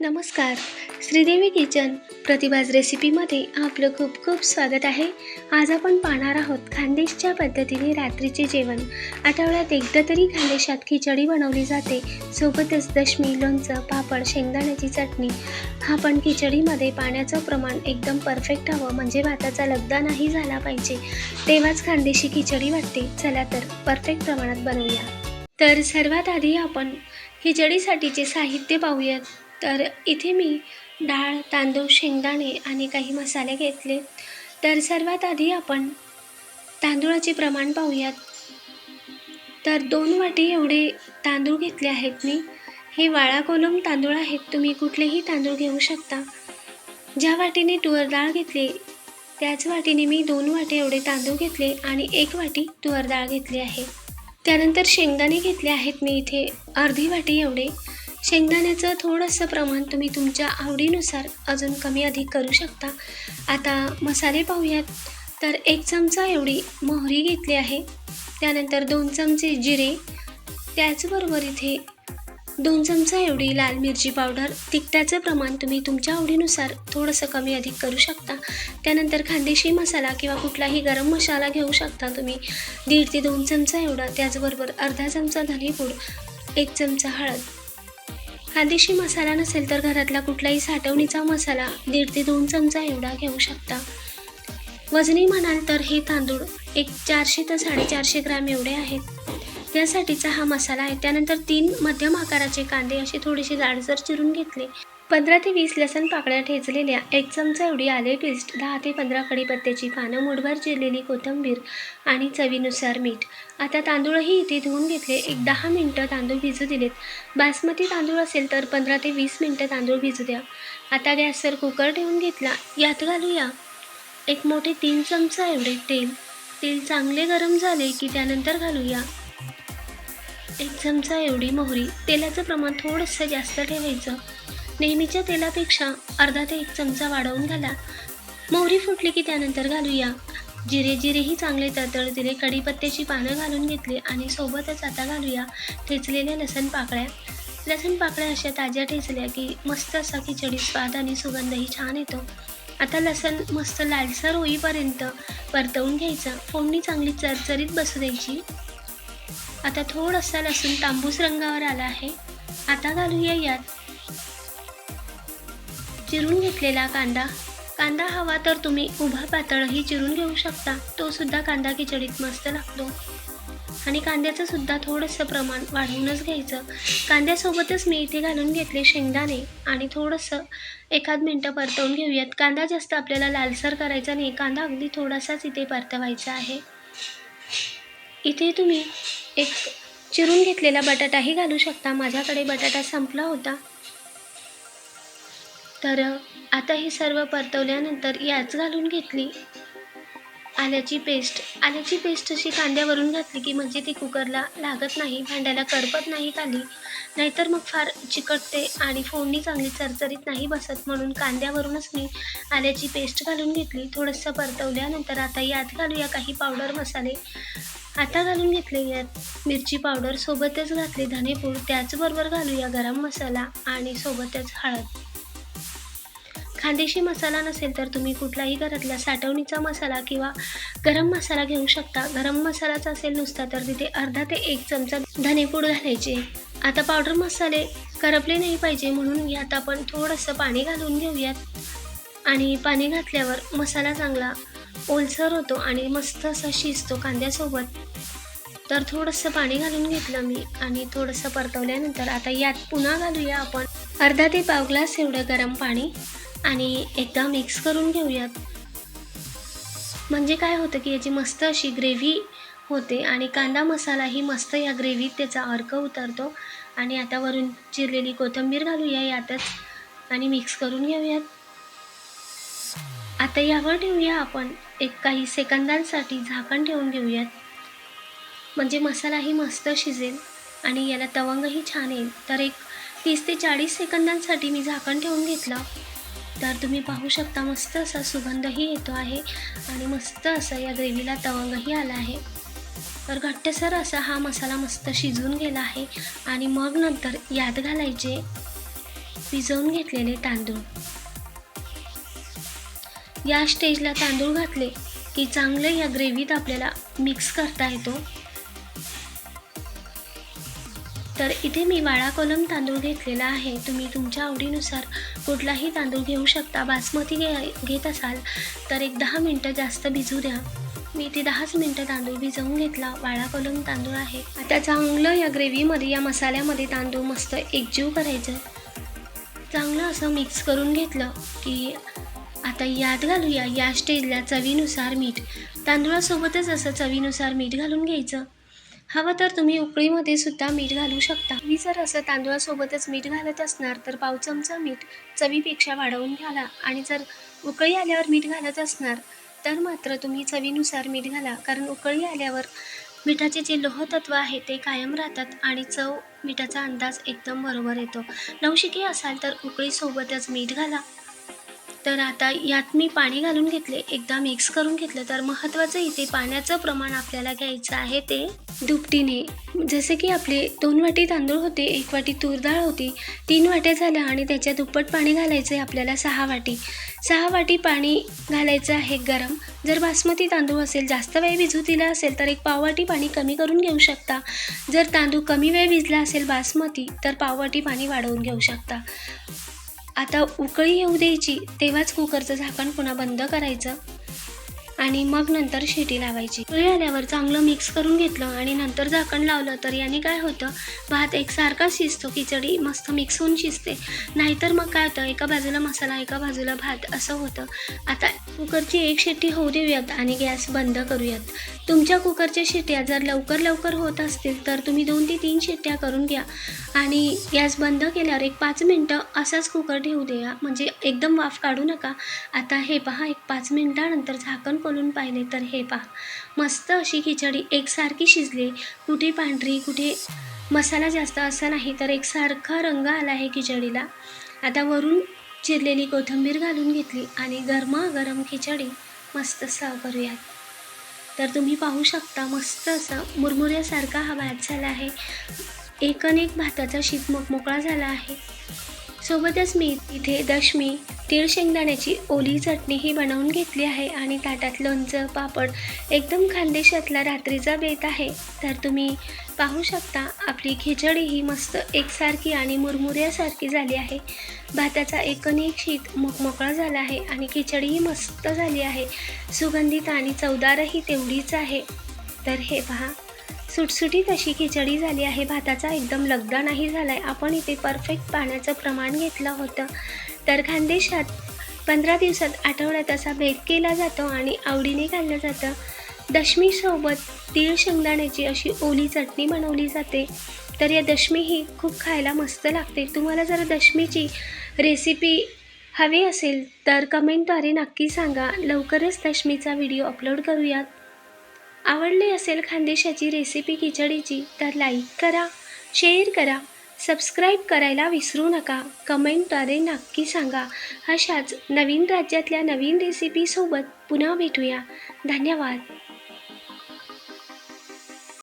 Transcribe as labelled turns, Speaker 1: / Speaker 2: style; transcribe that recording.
Speaker 1: नमस्कार. श्रीदेवी किचन प्रतिभाज रेसिपीमध्ये आपलं खूप खूप स्वागत आहे. आज आपण पाहणार आहोत खानदेशच्या पद्धतीने रात्रीचे जेवण. आठवड्यात एकदा तरी खानदेशात खिचडी बनवली जाते. सोबतच दशमी लोणचं पापड शेंगदाण्याची चटणी. हा पण खिचडीमध्ये पाण्याचं प्रमाण एकदम परफेक्ट हवं म्हणजे भाताचा लगदा नाही झाला पाहिजे. तेव्हाच खानदेशी खिचडी वाटते. चला तर परफेक्ट प्रमाणात बनवूया. तर सर्वात आधी आपण खिचडीसाठीचे साहित्य पाहूयात. तर इथे मी डाळ तांदूळ शेंगदाणे आणि काही मसाले घेतले. तर सर्वात आधी आपण तांदूळाचे प्रमाण पाहूयात. तर दोन वाटी एवढे तांदूळ घेतले आहेत मी. हे वाळा कोलम तांदूळ आहेत. तुम्ही कुठलेही तांदूळ घेऊ शकता. ज्या वाटीने तुवर डाळ घेतली त्याच वाटीने मी दोन वाटे एवढे तांदूळ घेतले आणि एक वाटी तुवर डाळ घेतली आहे. त्यानंतर शेंगदाणे घेतले आहेत मी इथे. अर्धी वाटी एवढे. शेंगदाण्याचं थोडंसं प्रमाण तुम्ही तुमच्या आवडीनुसार अजून कमी अधिक करू शकता. आता मसाले पाहूयात. तर एक चमचा एवढी मोहरी घेतली आहे. त्यानंतर दोन चमचे जिरे. त्याचबरोबर इथे दोन चमचा एवढी लाल मिरची पावडर. तिखटाचं प्रमाण तुम्ही तुमच्या आवडीनुसार थोडंसं कमी अधिक करू शकता. त्यानंतर खानदेशी मसाला किंवा कुठलाही गरम मसाला घेऊ शकता तुम्ही. दीड ते दोन चमचा एवढा. त्याचबरोबर अर्धा चमचा धनेपूड. एक चमचा हळद. खानदेशी मसाला नसेल तर घरातला कुठलाही साठवणीचा मसाला दीड ते दोन चमचा एवढा घेऊ शकता. वजनी म्हणाल तर हे तांदूळ एक चारशे ते साडेचारशे ग्रॅम एवढे आहेत. त्यासाठीचा हा मसाला आहे. त्यानंतर तीन मध्यम आकाराचे कांदे असे थोडेसे जाडसर चिरून घेतले. पंधरा ते वीस लसण पाकळ्या ठेचलेल्या एक चमचा एवढी आले पेस्ट दहा ते पंधरा कढीपत्त्याची पानं मुठभर चिरलेली कोथिंबीर आणि चवीनुसार मीठ. आता तांदूळही इथे धुवून घेतले एक दहा मिनटं तांदूळ भिजू दिलेत. बासमती तांदूळ असेल तर पंधरा ते वीस मिनटं तांदूळ भिजू द्या. आता गॅसवर कुकर ठेवून घेतला यात घालूया एक मोठे तीन चमचा एवढे तेल. तेल चांगले गरम झाले की त्यानंतर घालूया एक चमचा एवढी मोहरी. तेलाचं प्रमाण थोडंसं जास्त ठेवायचं. नेहमीच्या तेलापेक्षा अर्धा ते एक चमचा वाढवून घाला. मोहरी फुटली की त्यानंतर घालूया. जिरे जिरेही चांगले तळतळ दिले कढीपत्त्याची पानं घालून घेतली आणि सोबतच आता घालूया ठेचलेल्या लसण पाकळ्या. लसण पाकळ्या अशा ताज्या ठेचल्या की मस्त असा खिचडी स्वाद आणि सुगंधही छान येतो. आता लसण मस्त लालसर होईपर्यंत परतवून घ्यायचा. फोडणी चांगली चरचरीत बसू द्यायची. आता थोडासा लसूण तांबूस रंगावर आला आहे. आता घालूया यात चिरून घेतलेला कांदा. कांदा हवा तर तुम्ही उभा पातळही चिरून घेऊ शकता. तो सुद्धा कांदा खिचडीत मस्त लागतो. आणि कांद्याचं सुद्धा थोडंसं प्रमाण वाढवूनच घ्यायचं. कांद्यासोबतच मी इथे घालून घेतले शेंगदाणे आणि थोडंसं एखाद मिनटं परतवून घेऊयात. कांदा जास्त आपल्याला लालसर करायचा नाही. कांदा अगदी थोडासाच इथे परतवायचा आहे. इथे तुम्ही एक चिरून घेतलेला बटाटाही घालू शकता. माझ्याकडे बटाटा संपला होता. तर आता हे सर्व परतवल्यानंतर याच घालून घेतली. आल्याची पेस्ट आल्याची पेस्ट अशी कांद्यावरून घातली की म्हणजे ती कुकरला लागत नाही भांड्याला करपत नाही खाली. नाहीतर मग फार चिकटते आणि फोडणी चांगली चरचरीत नाही बसत म्हणून कांद्यावरूनच मी आल्याची पेस्ट घालून घेतली. थोडंसं परतवल्यानंतर आता यात घालूया काही पावडर मसाले. आता घालून घेतले यात मिरची पावडर सोबतच घातले धनेपूड त्याचबरोबर घालूया गरम मसाला आणि सोबतच हळद. खानदेशी मसाला नसेल तर तुम्ही कुठलाही घरातला साठवणीचा मसाला किंवा गरम मसाला घेऊ शकता. गरम मसालाचा असेल नुसता तर तिथे अर्धा ते एक चमचा धनेपूड घालायचे. आता पावडर मसाले करपले नाही पाहिजे म्हणून यात आपण थोडंसं पाणी घालून घेऊयात. आणि पाणी घातल्यावर मसाला चांगला ओलसर होतो आणि मस्त असा शिजतो कांद्यासोबत. तर थोडंसं पाणी घालून घेतलं मी आणि थोडंसं परतवल्यानंतर आता यात पुन्हा घालूया आपण. अर्धा ते पाव ग्लास एवढं गरम पाणी. आणि एकदा मिक्स करून घेऊयात. म्हणजे काय होतं की याची मस्त अशी ग्रेव्ही होते आणि कांदा मसालाही मस्त या ग्रेव्हीत त्याचा अर्क उतरतो. आणि आता वरून चिरलेली कोथिंबीर घालूया यातच आणि मिक्स करून घेऊयात. आता यावर ठेवूया आपण. एक काही सेकंदांसाठी झाकण ठेवून घेऊयात. म्हणजे मसालाही मस्त शिजेल आणि याला तवंगही छान येईल. तर एक तीस ते चाळीस सेकंदांसाठी मी झाकण ठेवून घेतलं. तर तुम्ही पाहू शकता मस्त असा सुगंधही येतो आहे आणि मस्त असा या ग्रेव्हीला तवंगही आला आहे. तर घट्टसर असा हा मसाला मस्त शिजवून गेला आहे आणि मग नंतर यात घालायचे भिजवून घेतलेले तांदूळ. या स्टेजला तांदूळ घातले की चांगलं या ग्रेव्हीत आपल्याला मिक्स करता येतो. तर इथे मी वाळा कोलम तांदूळ घेतलेला आहे. तुम्ही तुमच्या आवडीनुसार कुठलाही तांदूळ घेऊ शकता. बासमती घे घेत असाल तर एक दहा मिनटं जास्त भिजू द्या. मी ते दहाच मिनटं तांदूळ भिजवून घेतला. वाळा कोलम तांदूळ आहे. आता चांगलं या ग्रेव्हीमध्ये या मसाल्यामध्ये तांदूळ मस्त एकजीव करायचं. चांगलं असं मिक्स करून घेतलं की आता यात घालूया. या स्टेजला चवीनुसार मीठ. तांदूळासोबतच असं चवीनुसार मीठ घालून घ्यायचं. हवं तर तुम्ही उकळीमध्ये सुद्धा मीठ घालू शकता. मी जर असं तांदूळासोबतच मीठ घालत असणार तर पाव चमचा मीठ चवीपेक्षा वाढवून घाला. आणि जर उकळी आल्यावर मीठ घालत असणार तर मात्र तुम्ही चवीनुसार मीठ घाला. कारण उकळी आल्यावर मिठाचे जे लोहतत्व आहे ते कायम राहतात आणि चव मिठाचा अंदाज एकदम बरोबर येतो. नवशिके असाल तर उकळीसोबतच मीठ घाला. तर आता यात मी पाणी घालून घेतले. एकदा मिक्स करून घेतलं तर महत्त्वाचं इथे पाण्याचं प्रमाण आपल्याला घ्यायचं आहे ते. दुपटीने. जसे की आपले दोन वाटी तांदूळ होते एक वाटी तूर डाळ होती तीन वाट्या झाल्या आणि त्याच्या दुप्पट पाणी घालायचं आहे आपल्याला सहा वाटी. सहा वाटी पाणी घालायचं आहे गरम. जर बासमती तांदूळ असेल जास्त वेळ भिजू दिला असेल तर एक पाववाटी पाणी कमी करून घेऊ शकता. जर तांदूळ कमी वेळ भिजला असेल बासमती तर पाववाटी पाणी वाढवून घेऊ शकता. आता उकळी येऊ द्यायची तेव्हाच कुकरचं झाकण पुन्हा बंद करायचं. आणि मग नंतर शेटी लावायची. उकळी आल्यावर चांगलं मिक्स करून घेतलं आणि नंतर झाकण लावलं तर याने काय होतं भात एकसारखा शिजतो खिचडी मस्त मिक्स होऊन शिजते. नाहीतर मग काय होतं एका बाजूला मसाला एका बाजूला भात असं होतं. आता कुकरची एक शेट्टी होऊ देऊयात आणि गॅस बंद करूयात. तुमच्या कुकरच्या शिट्ट्या जर लवकर लवकर होत असतील तर तुम्ही दोन ते तीन शिट्ट्या करून घ्या. आणि गॅस बंद केल्यावर एक पाच मिनटं असाच कुकर ठेवू द्या. म्हणजे एकदम वाफ काढू नका. आता हे पहा एक पाच मिनटानंतर झाकण खोलून पाहिले तर हे पहा. मस्त अशी खिचडी एकसारखी शिजली. कुठे पांढरी कुठे मसाला जास्त असा नाही तर एकसारखा रंग आला आहे खिचडीला. आता वरून चिरलेली कोथिंबीर घालून घेतली आणि गरमागरम खिचडी मस्त सर्व करूयात. तर तुम्ही पाहू शकता मस्त असं मुरमुऱ्यासारखा हा भात झाला आहे. एकन भाताचा शीत मोकळा झाला आहे. सोबतच मी इथे दशमी तीळ शेंगदाण्याची ओली चटणीही बनवून घेतली आहे आणि ताटात लोणचं पापड एकदम खानदेशातला रात्रीचा बेत आहे. तर तुम्ही पाहू शकता आपली खिचडी ही मस्त एकसारखी आणि मुरमुऱ्यासारखी झाली आहे. भाताचा एकनेक शीत मोकमोकळा झाला आहे आणि खिचडीही मस्त झाली आहे. सुगंधित आणि चवदारही तेवढीच आहे. तर हे पहा. सुटसुटीत अशी खिचडी झाली आहे भाताचा एकदम लगदा नाही झाला आहे आपण इथे परफेक्ट पाण्याचं प्रमाण घेतलं होतं. तर खानदेशात पंधरा दिवसात आठवड्यात असा भेद केला जातो आणि आवडीने खाल्लं जातं. दशमीसोबत तीळ शेंगदाण्याची अशी ओली चटणी बनवली जाते. तर या दशमी ही खूप खायला मस्त लागते. तुम्हाला जर दशमीची रेसिपी हवी असेल तर कमेंटद्वारे नक्की सांगा. लवकरच दशमीचा व्हिडिओ अपलोड करूयात. आवडली असेल खानदेशाची रेसिपी खिचडीची तर लाईक करा शेअर करा सबस्क्राईब करायला विसरू नका. कमेंटद्वारे नक्की सांगा. अशाच नवीन राज्यातल्या नवीन रेसिपीसोबत पुन्हा भेटूया. धन्यवाद.